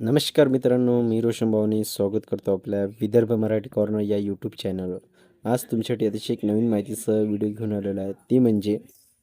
नमस्कार मित्रांनो मी रोशन भाऊनी स्वागत करतो आपल्या विदर्भ मराठी कॉर्नर या यूट्यूब चॅनलवर आज तुमच्यासाठी अतिशय एक नवीन माहितीसह व्हिडिओ घेऊन आलेला आहे. ती म्हणजे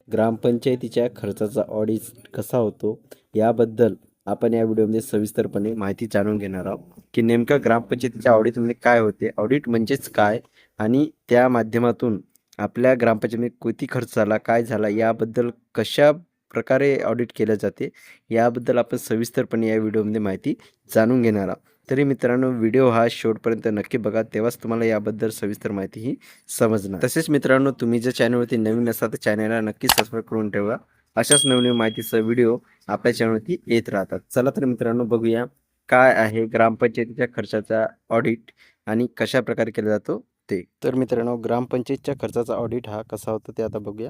ग्रामपंचायतीच्या खर्चाचा ऑडिट कसा होतो याबद्दल आपण या व्हिडिओमध्ये सविस्तरपणे माहिती जाणून घेणार आहोत. की नेमका ग्रामपंचायतीच्या ऑडिटमध्ये काय होते? ऑडिट म्हणजेच काय? आणि त्या माध्यमातून आपल्या ग्रामपंचायतीमध्ये किती खर्च झाला काय झाला याबद्दल कशा प्रकारे ऑडिट केलं जाते. याबद्दल आपण सविस्तरपणे या व्हिडिओमध्ये माहिती जाणून घेणार आहोत. तरी मित्रांनो व्हिडिओ हा शेवटपर्यंत नक्की बघा. तेव्हाच तुम्हाला याबद्दल सविस्तर माहिती ही समजणार. तसेच मित्रांनो तुम्ही जर चॅनलवरती नवीन असाल तर चॅनलला नक्की सबस्क्राईब करून ठेवा. अशाच नवनवीन माहितीचा व्हिडिओ आपल्या चॅनलवरती येत राहतात. चला तर मित्रांनो बघूया काय आहे ग्रामपंचायतीच्या खर्चाचा ऑडिट आणि कशा प्रकारे केला जातो ते. तर मित्रांनो ग्रामपंचायतच्या खर्चाचा ऑडिट हा कसा होता ते आता बघूया.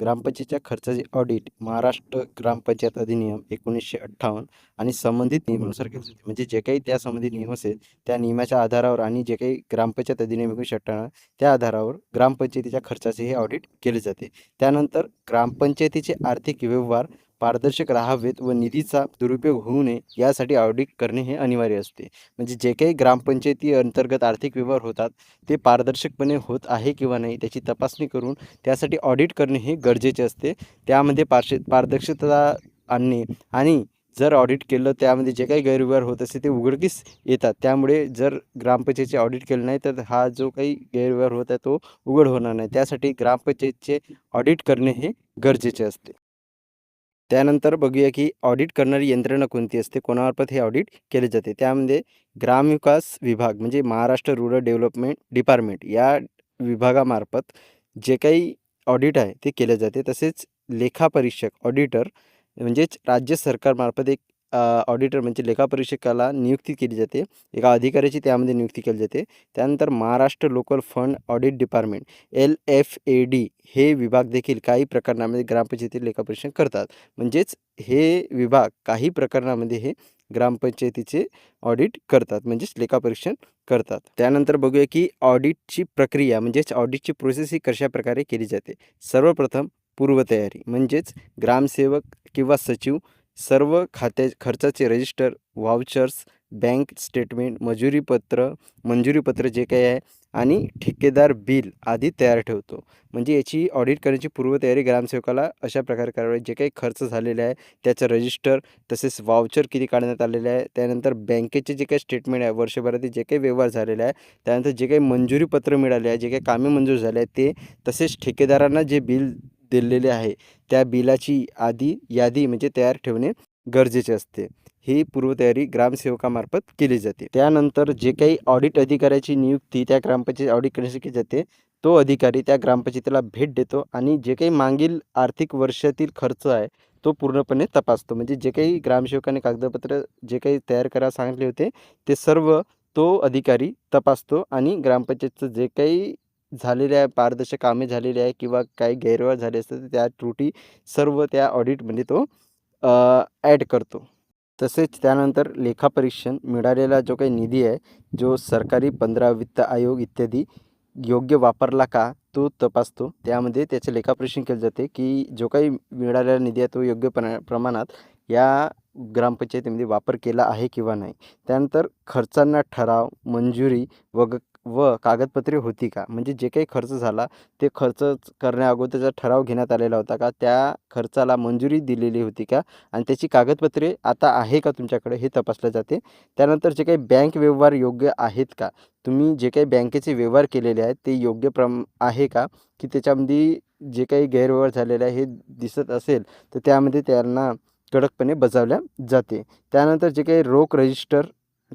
ग्रामपंचायतच्या खर्चाचे ऑडिट महाराष्ट्र ग्रामपंचायत अधिनियम एकोणीसशे अठ्ठावन्न आणि संबंधित नियमानुसार केले जाते. म्हणजे जे काही त्या संबंधित नियम असेल त्या नियमाच्या आधारावर आणि जे काही ग्रामपंचायत अधिनियम एकोणीसशे अठ्ठावन्न त्या आधारावर ग्रामपंचायतीच्या खर्चाचे हे ऑडिट केले जाते. त्यानंतर ग्रामपंचायतीचे आर्थिक व्यवहार पारदर्शक राहावेत व निधीचा दुरुपयोग होऊ नये यासाठी ऑडिट करणे हे अनिवार्य असते. म्हणजे जे काही ग्रामपंचायती अंतर्गत आर्थिक व्यवहार होतात ते पारदर्शकपणे होत आहे किंवा नाही त्याची तपासणी करून त्यासाठी ऑडिट करणे हे गरजेचे असते. त्यामध्ये पारश पारदर्शकता आणणे आणि जर ऑडिट केलं त्यामध्ये जे काही गैरव्यवहार होत असते ते उघडकीस येतात. त्यामुळे जर ग्रामपंचायतचे ऑडिट केलं नाही तर हा जो काही गैरव्यवहार होत आहे तो उघड होणार नाही. त्यासाठी ग्रामपंचायतचे ऑडिट करणे हे गरजेचे असते. त्यानंतर बघूया की ऑडिट करणारी यंत्रणा कोणती असते? कोणामार्फत हे ऑडिट केले जाते? त्यामध्ये ग्रामविकास विभाग म्हणजे महाराष्ट्र रुरल डेव्हलपमेंट डिपार्टमेंट या विभागामार्फत जे काही ऑडिट आहे ते केले जाते. तसेच लेखापरीक्षक ऑडिटर म्हणजेच राज्य सरकारमार्फत एक ऑडिटर म्हणजे लेखापरीक्षकाला नियुक्ती केली जाते. एका अधिकाऱ्याची त्यामध्ये नियुक्ती केली जाते. त्यानंतर Maharashtra local fund audit department L F A D हे विभाग देखील काही प्रकरणामध्ये ग्रामपंचायतीत लेखापरीक्षण करतात. म्हणजेच हे विभाग काही प्रकरणामध्ये हे ग्रामपंचायतीचे ऑडिट करतात. म्हणजेच लेखापरीक्षण करतात. त्यानंतर बघूया की ऑडिटची प्रक्रिया म्हणजेच ऑडिटची प्रोसेस ही कशा प्रकारे केली जाते. सर्वप्रथम पूर्वतयारी म्हणजेच ग्रामसेवक किंवा सचिव सर्व खात्या खर्चाचे रजिस्टर वाउचर्स बँक स्टेटमेंट मजुरीपत्र मंजुरीपत्र जे काही आहे आणि ठेकेदार बिल आधी तयार ठेवतो. म्हणजे याची ऑडिट करण्याची पूर्वतयारी ग्रामसेवकाला अशा प्रकारे करावी. जे काही खर्च झालेले आहे त्याचं रजिस्टर तसेच वाउचर किती काढण्यात आलेले आहे त्यानंतर बँकेचे जे काही स्टेटमेंट आहे वर्षभरातील जे काही व्यवहार झालेले आहे त्यानंतर जे काही मंजुरीपत्र मिळाले आहे जे काही कामे मंजूर झाले आहे ते तसेच ठेकेदारांना जे बिल दिलेले आहे. त्या बिलाची आधी यादी म्हणजे तयार ठेवणे गरजेचे असते. ही पूर्वतयारी ग्रामसेवकामार्फत केली जाते. त्यानंतर जे काही ऑडिट अधिकाऱ्याची नियुक्ती त्या ग्रामपंचायत ऑडिट करण्यासाठी जाते तो अधिकारी त्या ग्रामपंचायतीला भेट देतो आणि जे काही मागील आर्थिक वर्षातील खर्च आहे तो पूर्णपणे तपासतो. म्हणजे जे काही ग्रामसेवकाने कागदपत्र जे काही तयार करायला सांगितले होते ते सर्व तो अधिकारी तपासतो आणि ग्रामपंचायतचं जे काही झालेले आहे पारदर्शक कामे झालेली आहे किंवा काही गैरव्यवहार झाले असतात तर त्या त्रुटी सर्व त्या ऑडिटमध्ये तो ॲड करतो. तसेच त्यानंतर लेखापरीक्षण मिळालेला जो काही निधी आहे जो सरकारी पंधरा वित्त आयोग इत्यादी योग्य वापरला का तो तपासतो. त्यामध्ये त्याचे लेखापरीक्षण केले जाते की जो काही मिळालेला निधी आहे तो योग्य प्र प्रमाणात या ग्रामपंचायतीमध्ये वापर केला आहे किंवा नाही. त्यानंतर खर्चांना ठराव मंजुरी व व कागदपत्रे होती का? म्हणजे जे काही खर्च झाला ते खर्च करण्याअगोदरचा ठराव घेण्यात आलेला होता का? त्या खर्चाला मंजुरी दिलेली होती का? आणि त्याची कागदपत्रे आता आहे का तुमच्याकडे? हे तपासलं जाते. त्यानंतर जे काही बँक व्यवहार योग्य आहेत का? तुम्ही जे काही बँकेचे व्यवहार केलेले आहेत ते योग्य प्रम आहे का? की त्याच्यामध्ये जे काही गैरव्यवहार झालेले आहे हे दिसत असेल तर त्यामध्ये त्यांना कडकपणे बजावल्या जाते. त्यानंतर जे काही रोख रजिस्टर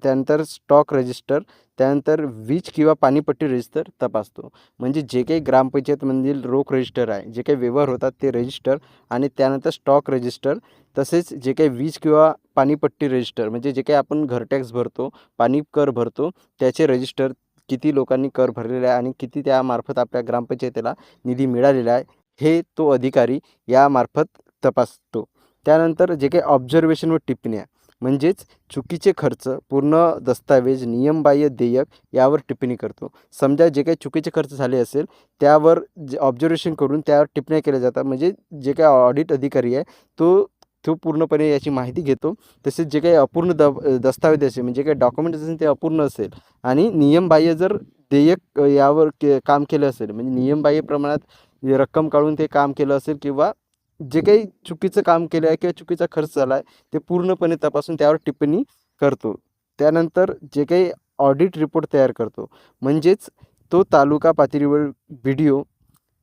त्यानंतर स्टॉक रजिस्टर त्यानंतर वीज किंवा पाणीपट्टी रजिस्टर तपासतो. म्हणजे जे काही ग्रामपंचायतमधील रोख रजिस्टर आहे जे काही व्यवहार होतात ते रजिस्टर आणि त्यानंतर स्टॉक रजिस्टर तसेच जे काही वीज किंवा पाणीपट्टी रजिस्टर म्हणजे जे काही आपण घर टॅक्स भरतो पाणी कर भरतो त्याचे रजिस्टर किती लोकांनी कर भरलेला आहे आणि किती त्यामार्फत आपल्या ग्रामपंचायतीला निधी मिळालेला आहे हे तो अधिकारी यामार्फत तपासतो. त्यानंतर जे काही ऑब्झर्वेशन व टिप्पण्या म्हणजेच चुकीचे खर्च पूर्ण दस्तावेज नियमबाह्य देयक यावर टिप्पणी करतो. समजा जे काही चुकीचे खर्च झाले असेल त्यावर जे ऑब्झर्वेशन करून त्यावर टिप्पण्या केल्या जातात. म्हणजे जे काही ऑडिट अधिकारी आहे तो तो पूर्णपणे याची माहिती घेतो. तसेच जे काही अपूर्ण द दस्तावेज असेल म्हणजे काही डॉक्युमेंट असेल ते अपूर्ण असेल. आणि नियमबाह्य जर देयक यावर के काम केलं असेल म्हणजे नियमबाह्य प्रमाणात रक्कम काढून ते काम केलं असेल किंवा जे काही चुकीचं काम केलं आहे किंवा चुकीचा खर्च झाला आहे ते पूर्णपणे तपासून त्यावर टिप्पणी करतो. त्यानंतर जे काही ऑडिट रिपोर्ट तयार करतो. म्हणजेच तो तालुका पातळीवर व्हिडिओ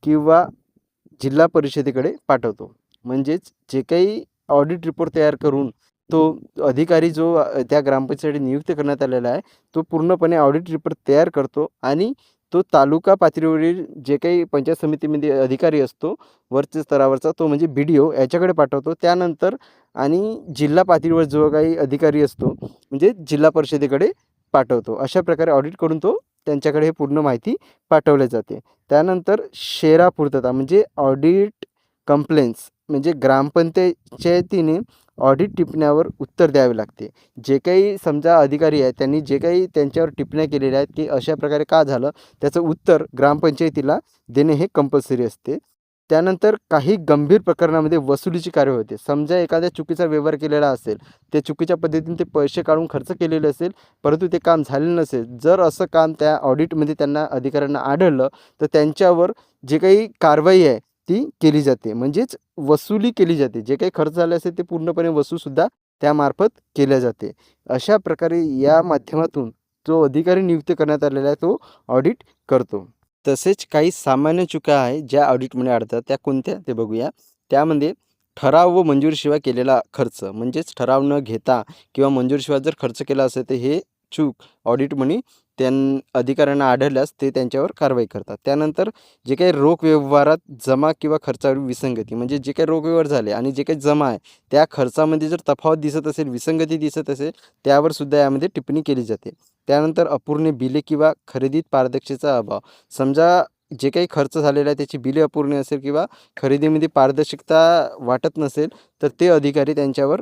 किंवा जिल्हा परिषदेकडे पाठवतो. म्हणजेच जे काही ऑडिट रिपोर्ट तयार करून तो अधिकारी जो त्या ग्रामपंचायती नियुक्त करण्यात आलेला आहे तो पूर्णपणे ऑडिट रिपोर्ट तयार करतो आणि तो तालुका पातळीवरील जे काही पंचायत समितीमध्ये अधिकारी असतो वरच्या स्तरावरचा तो म्हणजे बी डी ओ याच्याकडे पाठवतो. त्यानंतर आणि जिल्हा पातळीवर जो काही अधिकारी असतो म्हणजे जिल्हा परिषदेकडे पाठवतो. अशा प्रकारे ऑडिट करून तो त्यांच्याकडे हे पूर्ण माहिती पाठवली जाते. त्यानंतर शेरा पूर्तता म्हणजे ऑडिट कंप्लेंट्स म्हणजे ग्रामपंचायतीने ऑडिट टिपण्यावर उत्तर द्यावे लागते. जे काही समजा अधिकारी आहेत त्यांनी जे काही त्यांच्यावर टिप्पण्या केलेल्या आहेत की अशा प्रकारे का झालं? त्याचं उत्तर ग्रामपंचायतीला देणे हे कंपल्सरी असते. त्यानंतर काही गंभीर प्रकरणामध्ये वसुलीची कार्य होते. समजा एखाद्या चुकीचा व्यवहार केलेला असेल त्या चुकीच्या पद्धतीने ते पैसे काढून खर्च केलेले असेल परंतु ते काम झालेलं नसेल जर असं काम त्या ऑडिटमध्ये त्यांना अधिकाऱ्यांना आढळलं तर त्यांच्यावर जे काही कारवाई आहे ती केली जाते. म्हणजेच वसुली केली जाते. जे काही खर्च झाले असेल ते पूर्णपणे वसूलसुद्धा त्यामार्फत केल्या जाते. अशा प्रकारे या माध्यमातून जो अधिकारी नियुक्त करण्यात आलेला आहे तो ऑडिट करतो. तसेच काही सामान्य चुका आहे ज्या ऑडिटमध्ये आढळतात. त्या कोणत्या? ते बघूया. त्यामध्ये ठराव व मंजुरीशिवाय केलेला खर्च. म्हणजेच ठराव न घेता किंवा मंजुरीशिवाय जर खर्च केला असेल तर हे चूक ऑडिटमध्ये त्यां अधिकाऱ्यांना आढळल्यास ते त्यांच्यावर कारवाई करतात. त्यानंतर जे काही रोख व्यवहारात जमा किंवा खर्चावरील विसंगती म्हणजे जे काही रोख व्यवहार झाले आणि जे काही जमा आहे त्या खर्चामध्ये जर तफावत दिसत असेल विसंगती दिसत असेल त्यावर सुद्धा यामध्ये टिप्पणी केली जाते. त्यानंतर अपूर्ण बिले किंवा खरेदीत पारदर्शकतेचा अभाव. समजा जे काही खर्च झालेला आहे त्याची बिले अपूर्ण असेल किंवा खरेदीमध्ये पारदर्शकता वाटत नसेल तर ते अधिकारी त्यांच्यावर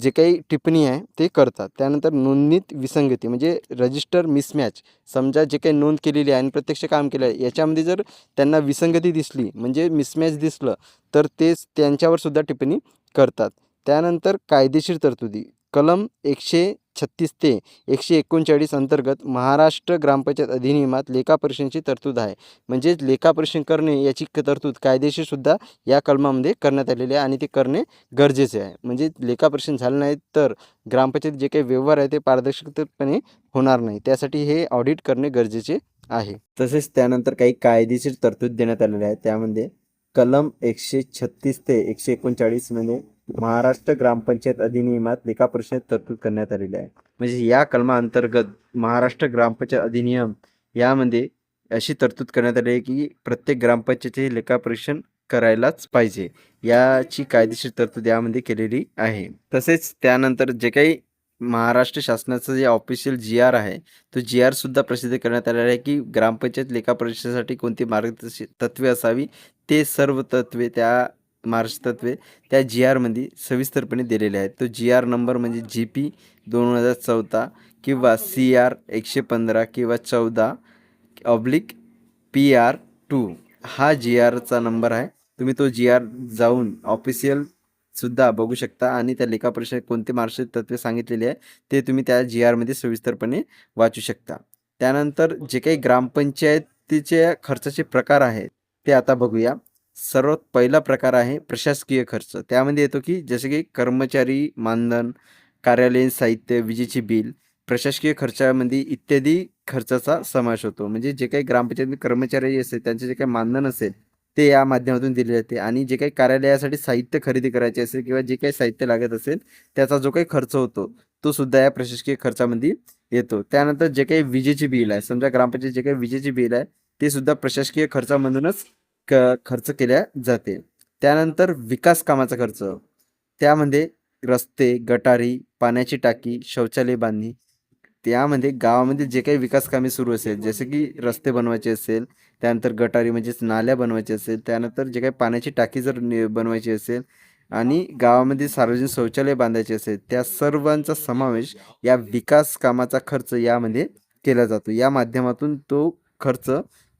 जे काही टिप्पणी आहे ते करतात. त्यानंतर नोंदणीत विसंगती म्हणजे रजिस्टर मिसमॅच. समजा जे काही नोंद केलेली आहे आणि प्रत्यक्ष काम केलं आहे याच्यामध्ये जर त्यांना विसंगती दिसली म्हणजे मिसमॅच दिसलं तर तेच त्यांच्यावर सुद्धा टिप्पणी करतात. त्यानंतर कायदेशीर तरतुदी. कलम एकशे छत्तीस ते एकशे एकोणचाळीस अंतर्गत महाराष्ट्र ग्रामपंचायत अधिनियमात लेखापरीक्षणची तरतूद आहे. म्हणजेच लेखापरीक्षण करणे याची क- तरतूद कायदेशीरसुद्धा या कलमामध्ये करण्यात आलेली आहे आणि ते करणे गरजेचे आहे. म्हणजे लेखापरीक्षण झालं नाही तर ग्रामपंचायत जे काही व्यवहार आहे ते पारदर्शकपणे होणार नाही. त्यासाठी हे ऑडिट करणे गरजेचे आहे. तसेच त्यानंतर काही कायदेशीर तरतूद देण्यात आलेले आहे त्यामध्ये कलम एकशे छत्तीस ते एकशे एकोणचाळीसमध्ये महाराष्ट्र ग्रामपंचायत अधिनियमात लेखापरिषद तरतूद करण्यात आलेली आहे. म्हणजे या कलमाअंतर्गत महाराष्ट्र ग्रामपंचायत अधिनियम यामध्ये अशी तरतूद करण्यात आली आहे की प्रत्येक ग्रामपंचायतीचे लेखापरीक्षण करायलाच पाहिजे. याची कायदेशीर तरतूद यामध्ये केलेली आहे. तसेच त्यानंतर जे काही महाराष्ट्र शासनाचं जे ऑफिशियल जी आर आहे तो जी आर सुद्धा प्रसिद्ध करण्यात आलेला आहे की ग्रामपंचायत लेखापरीक्षेसाठी कोणती मार्गदर्शक तत्वे असावी ते सर्व तत्वे त्या महाराष्ट्र तत्वे त्या जी आरमध्ये सविस्तरपणे दिलेले आहेत. तो जी आर नंबर म्हणजे जी पी दोन हजार चौदा किंवा सी आर एकशे पंधरा किंवा चौदा ऑब्लिक पी आर टू हा जी आरचा नंबर आहे. तुम्ही तो जी आर जाऊन ऑफिशियल सुद्धा बघू शकता आणि त्या लेखापरीक्षेत कोणते महाराष्ट्र तत्वे सांगितलेले आहे ते तुम्ही त्या जी आरमध्ये सविस्तरपणे वाचू शकता. त्यानंतर जे काही ग्रामपंचायतीचे खर्चाचे प्रकार आहेत ते आता बघूया. सर्वात पहिला प्रकार आहे प्रशासकीय खर्च. त्यामध्ये येतो की जसे की कर्मचारी मानधन कार्यालयीन साहित्य विजेची बिल प्रशासकीय खर्चामध्ये इत्यादी खर्चाचा समावेश होतो. म्हणजे जे काही ग्रामपंचायत कर्मचारी असेल त्यांचे जे काही मानधन असेल ते या माध्यमातून दिले जाते. आणि जे काही कार्यालयासाठी साहित्य खरेदी करायचे असेल किंवा जे काही साहित्य लागत असेल त्याचा जो काही खर्च होतो तो सुद्धा या प्रशासकीय खर्चामध्ये येतो. त्यानंतर जे काही विजेची बिल आहे समजा ग्रामपंचायत जे काही विजेची बिल आहे ते सुद्धा प्रशासकीय खर्चामधूनच खर्च केल्या जाते. त्यानंतर विकास कामाचा खर्च. त्यामध्ये रस्ते गटारी पाण्याची टाकी शौचालय बांधणी. त्यामध्ये गावामध्ये जे काही विकास कामे सुरू असेल जसे की रस्ते बनवायचे असेल त्यानंतर गटारी म्हणजेच नाल्या बनवायचे असेल त्यानंतर जे काही पाण्याची टाकी जर बनवायची असेल आणि गावामध्ये सार्वजनिक शौचालय बांधायचे असेल त्या सर्वांचा समावेश या विकास कामाचा खर्च यामध्ये केला जातो. या माध्यमातून तो खर्च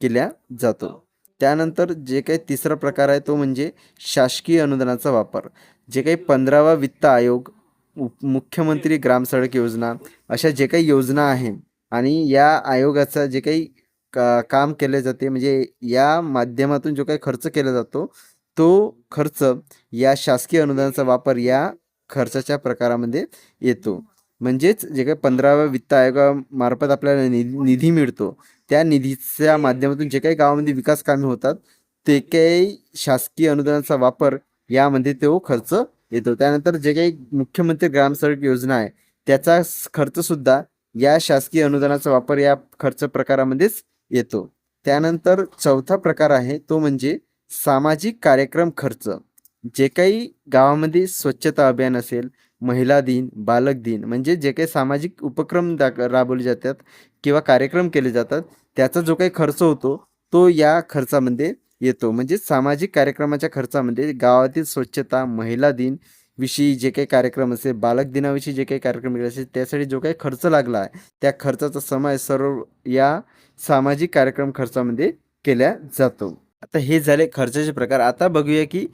केला जातो. त्यानंतर जे काही तिसरा प्रकार आहे तो म्हणजे शासकीय अनुदानाचा वापर. जे काही पंधरावा वित्त आयोग उप- मुख्यमंत्री ग्राम सडक योजना अशा जे काही योजना आहे आणि या आयोगाचा जे काही का काम केले जाते म्हणजे या माध्यमातून जो काही खर्च केला जातो तो खर्च या शासकीय अनुदानाचा वापर या खर्चाच्या प्रकारामध्ये येतो. म्हणजेच जे काही पंधराव्या वित्त आयोगामार्फत आपल्याला निधी मिळतो त्या निधीच्या माध्यमातून जे काही गावामध्ये विकास कामे होतात ते काही शासकीय अनुदानाचा वापर यामध्ये तो खर्च येतो. त्यानंतर जे काही मुख्यमंत्री ग्रामसडक योजना आहे त्याचा खर्च खर्चसुद्धा या शासकीय अनुदानाचा वापर या खर्च प्रकारामध्येच येतो. त्यानंतर चौथा प्रकार आहे तो म्हणजे सामाजिक कार्यक्रम खर्च. जे काही गावामध्ये स्वच्छता अभियान असेल महिला दिन बालक दिन म्हणजे जे काही सामाजिक उपक्रम दाख राबवले जातात किंवा कार्यक्रम केले जातात त्याचा जो काही खर्च होतो तो या खर्चामध्ये येतो. म्हणजे सामाजिक कार्यक्रमाच्या खर्चामध्ये गावातील स्वच्छता महिला दिन विषयी जे काही कार्यक्रम असेल बालक दिनाविषयी जे काही कार्यक्रम केले असेल त्यासाठी जो काही खर्च लागला आहे त्या खर्चाचा समावेश सर्व या सामाजिक कार्यक्रम खर्चामध्ये केला जातो. आता हे झाले खर्चाचे प्रकार. आता बघूया की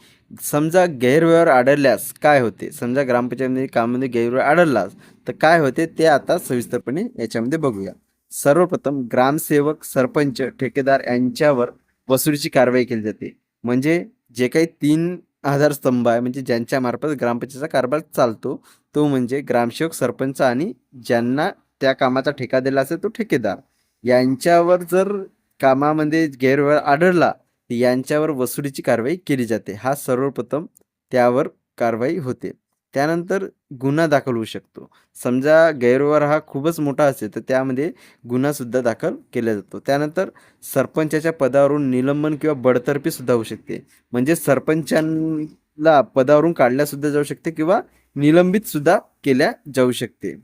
समजा गैरव्यवहार आढळल्यास काय होते? समजा ग्रामपंचायतीमध्ये कामामध्ये गैरव्यवहार आढळलास तर काय होते ते आता सविस्तरपणे याच्यामध्ये बघूया. सर्वप्रथम ग्रामसेवक सरपंच ठेकेदार यांच्यावर वसुलीची कारवाई केली जाते. म्हणजे जे काही तीन आधारस्तंभ आहे म्हणजे ज्यांच्या मार्फत ग्रामपंचायतीचा कारभार चालतो तो म्हणजे ग्रामसेवक सरपंच आणि ज्यांना त्या कामाचा ठेका दिला असेल तो ठेकेदार. यांच्यावर जर कामामध्ये गैरव्यवहार आढळला यांच्यावर वसुलीची कारवाई केली जाते. हा सर्वप्रथम त्यावर कारवाई होते. त्यानंतर गुन्हा दाखल होऊ शकतो. समजा गैरव्यवहार हा खूपच मोठा असेल तर त्यामध्ये गुन्हासुद्धा दाखल केला जातो. त्यानंतर सरपंचाच्या पदावरून निलंबन किंवा बडतर्फीसुद्धा होऊ शकते. म्हणजे सरपंचांना पदावरून काढल्यासुद्धा जाऊ शकते किंवा निलंबितसुद्धा केल्या जाऊ शकते.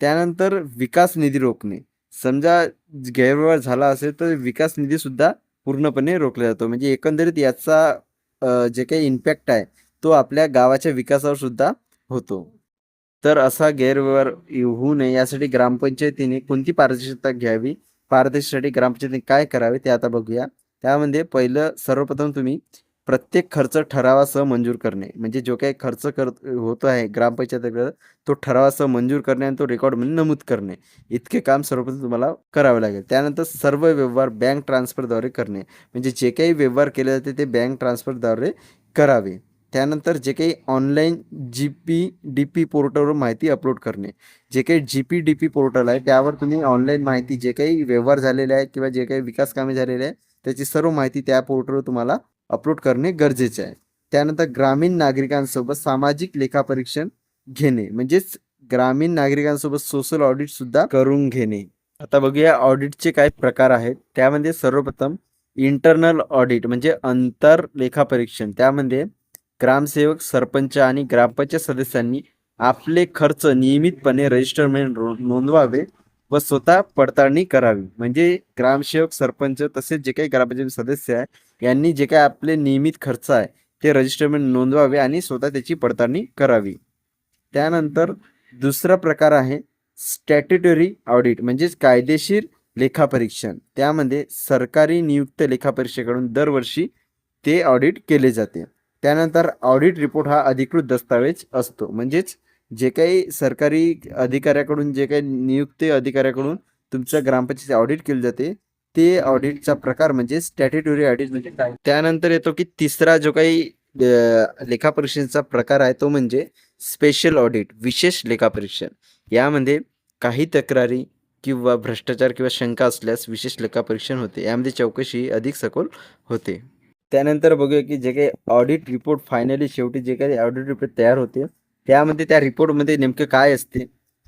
त्यानंतर विकास निधी रोखणे. समजा गैरव्यवहार झाला असेल तर विकास निधीसुद्धा पूर्णपणे रोखला जातो. म्हणजे एकंदरीत याचा जे काही इम्पॅक्ट आहे तो आपल्या गावाच्या विकासावर सुद्धा होतो. तर असा गैरव्यवहार होऊ नये. यासाठी ग्रामपंचायतीने कोणती पारदर्शकता घ्यावी? पारदर्शकतेसाठी ग्रामपंचायतीने काय करावे? ते आता बघूया. त्यामध्ये पहिलं सर्वप्रथम तुम्ही प्रत्येक खर्च ठरावासह मंजूर करणे. म्हणजे जो काही खर्च कर होतो आहे ग्रामपंचायतीकडे तो ठरावासह मंजूर करणे आणि तो रेकॉर्डमध्ये नमूद करणे. इतके काम सर्वप्रथम तुम्हाला करावे लागेल. त्यानंतर सर्व व्यवहार बँक ट्रान्सफरद्वारे करणे. म्हणजे जे काही व्यवहार केले जाते ते बँक ट्रान्सफरद्वारे करावे. त्यानंतर जे काही online G P D P पोर्टलवर माहिती अपलोड करणे. जे काही G P D P portal आहे त्यावर तुम्ही ऑनलाईन माहिती जे काही व्यवहार झालेले आहे किंवा जे काही विकास कामे झालेले आहे त्याची सर्व माहिती त्या पोर्टलवर तुम्हाला अपलोड करणे गरजेचे आहे. त्यानंतर ग्रामीण नागरिकांसोबत सामाजिक लेखापरीक्षण घेणे म्हणजेच ग्रामीण नागरिकांसोबत सोशल ऑडिट सुद्धा करून घेणे. आता बघूया ऑडिटचे काय प्रकार आहेत. त्यामध्ये सर्वप्रथम इंटरनल ऑडिट म्हणजे अंतर लेखापरीक्षण. त्यामध्ये ग्रामसेवक सरपंच आणि ग्रामपंचायत सदस्यांनी आपले खर्च नियमितपणे रजिस्टरमध्ये नोंदवावे. व स्वतः पडताळणी करावी. म्हणजे ग्रामसेवक सरपंच तसेच जे काही ग्रामपंचायत सदस्य आहे यांनी जे काही आपले नियमित खर्च आहे ते रजिस्टरमध्ये नोंदवावे आणि स्वतः त्याची पडताळणी करावी. त्यानंतर दुसरा प्रकार आहे स्टॅट्युटरी ऑडिट म्हणजेच कायदेशीर लेखापरीक्षण. त्यामध्ये सरकारी नियुक्त लेखापरीक्षेकडून दरवर्षी ते ऑडिट केले जाते. त्यानंतर ऑडिट रिपोर्ट हा अधिकृत दस्तावेज असतो. म्हणजेच जे काही सरकारी अधिकाऱ्याकडून जे काही नियुक्ती अधिकाऱ्याकडून तुमच्या ग्रामपंचायत ऑडिट केली जाते ते ऑडिटचा प्रकार म्हणजे स्टॅट्युटरी ऑडिट म्हणजे काय? त्यानंतर येतो की तिसरा जो काही लेखापरीक्षणचा प्रकार आहे तो म्हणजे स्पेशल ऑडिट विशेष लेखापरीक्षण यामध्ये काही तक्रारी किंवा भ्रष्टाचार किंवा शंका असल्यास विशेष लेखापरीक्षण होते. यामध्ये चौकशी अधिक सखोल होते. त्यानंतर बघूया की जे काही ऑडिट रिपोर्ट फायनली शेवटी जे काही ऑडिट रिपोर्ट तयार होते त्यामध्ये त्या रिपोर्टमध्ये नेमकं काय असते?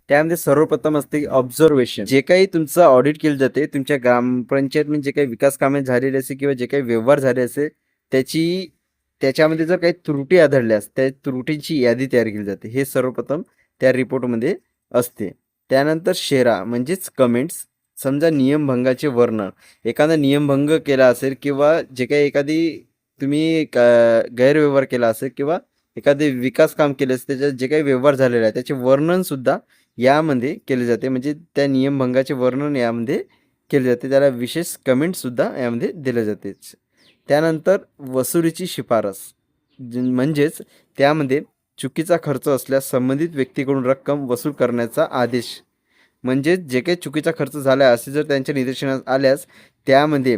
त्यामध्ये सर्वप्रथम असते ऑब्झर्वेशन जे काही तुमचं ऑडिट केलं जाते तुमच्या ग्रामपंचायतमध्ये जे काही विकास कामे झालेली असेल किंवा जे काही व्यवहार झाले असेल त्याची त्याच्यामध्ये जर काही त्रुटी आढळल्यास त्या त्रुटींची यादी तयार केली जाते. हे सर्वप्रथम त्या रिपोर्टमध्ये असते. त्यानंतर शेरा म्हणजेच कमेंट्स समजा नियमभंगाचे वर्णन. एखादा नियमभंग केला असेल किंवा जे काही एखादी तुम्ही का- गैरव्यवहार केला असेल किंवा एखादे विकास काम केले असते त्याच्यात जे काही व्यवहार झालेला आहे त्याचे वर्णन सुद्धा यामध्ये केले जाते. म्हणजे त्या नियमभंगाचे वर्णन यामध्ये केले जाते. त्याला विशेष कमेंट सुद्धा यामध्ये दिले जाते. त्यानंतर वसुलीची शिफारस. म्हणजेच त्यामध्ये चुकीचा खर्च असल्यास संबंधित व्यक्तीकडून रक्कम वसूल करण्याचा आदेश. म्हणजेच जे काही चुकीचा खर्च झाला आहे असे जर त्यांच्या निदर्शनास आल्यास त्यामध्ये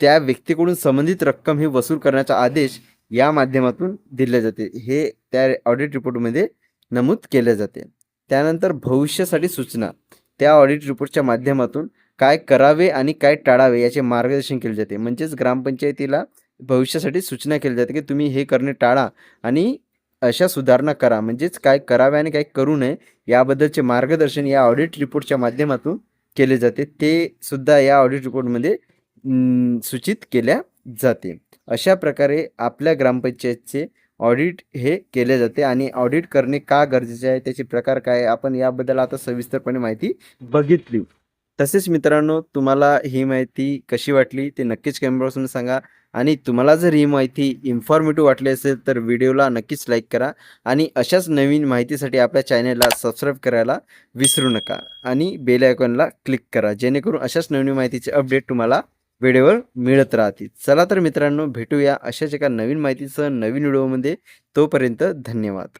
त्या व्यक्तीकडून संबंधित रक्कम ही वसूल करण्याचा आदेश या माध्यमातून दिले जाते. हे त्या ऑडिट रिपोर्टमध्ये नमूद केले जाते. त्यानंतर भविष्यासाठी सूचना. त्या ऑडिट रिपोर्टच्या माध्यमातून काय करावे आणि काय टाळावे याचे मार्गदर्शन केले जाते. म्हणजेच ग्रामपंचायतीला भविष्यासाठी सूचना केली जाते की तुम्ही हे करणे टाळा आणि अशा सुधारणा करा. म्हणजेच काय करावे आणि काय करू नये याबद्दलचे मार्गदर्शन या ऑडिट रिपोर्टच्या माध्यमातून केले जाते. ते सुद्धा या ऑडिट रिपोर्टमध्ये सूचित केल्या जाते. अशा प्रकारे आपल्या ग्रामपंचायतचे ऑडिट हे केले जाते आणि ऑडिट करणे का गरजेचे आहे त्याचे प्रकार काय आहे, आपण याबद्दल आता सविस्तरपणे माहिती बघितली. तसेच मित्रांनो तुम्हाला ही माहिती कशी वाटली ते नक्कीच कमेंट बॉक्समध्ये सांगा आणि तुम्हाला जर ही माहिती इन्फॉर्मेटिव्ह वाटली असेल तर व्हिडिओला नक्कीच लाईक करा आणि अशाच नवीन माहितीसाठी आपल्या चॅनलला सबस्क्राईब करायला विसरू नका आणि बेल आयकॉनला क्लिक करा जेणेकरून अशाच नवीन माहितीचे अपडेट तुम्हाला वेळेवर मिळत राहतील. चला तर मित्रांनो भेटूया अशाच एका नवीन माहितीसह नवीन व्हिडिओमध्ये. तोपर्यंत धन्यवाद.